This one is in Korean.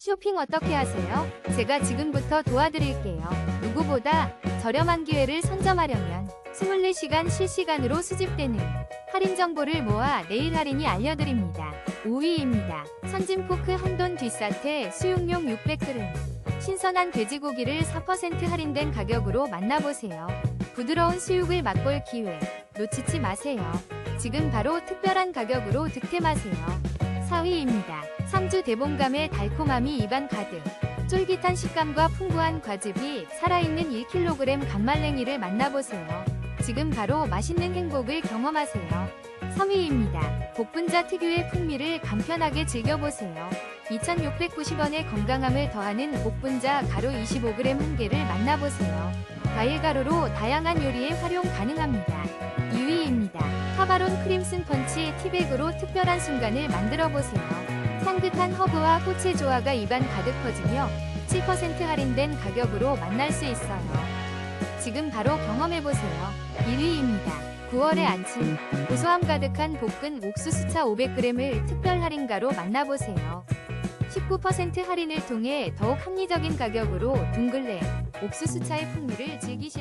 쇼핑 어떻게 하세요? 제가 지금부터 도와드릴게요. 누구보다 저렴한 기회를 선점하려면 24시간 실시간으로 수집되는 할인 정보를 모아 내일 할인이 알려드립니다. 5위입니다. 선진포크 한돈 뒷사태 수육용 600g. 신선한 돼지고기를 4% 할인된 가격으로 만나보세요. 부드러운 수육을 맛볼 기회. 놓치지 마세요. 지금 바로 특별한 가격으로 득템하세요. 4위입니다. 상주 대봉감의 달콤함이 입안 가득. 쫄깃한 식감과 풍부한 과즙이 살아있는 1kg 간말랭이를 만나보세요. 지금 바로 맛있는 행복을 경험하세요. 3위입니다. 복분자 특유의 풍미를 간편하게 즐겨보세요. 2,690원의 건강함을 더하는 복분자 가루 25g 한 개를 만나보세요. 과일 가루로 다양한 요리에 활용 가능합니다. 2위입니다. 카바론 크림슨 펀치 티백으로 특별한 순간을 만들어 보세요. 향긋한 허브와 꽃의 조화가 입안 가득 퍼지며 7% 할인된 가격으로 만날 수 있어요. 지금 바로 경험해 보세요. 1위입니다. 9월의 안침 고소함 가득한 볶은 옥수수차 500g을 특별 할인가로 만나보세요. 19% 할인을 통해 더욱 합리적인 가격으로 둥글레 옥수수차의 풍미를 즐기실.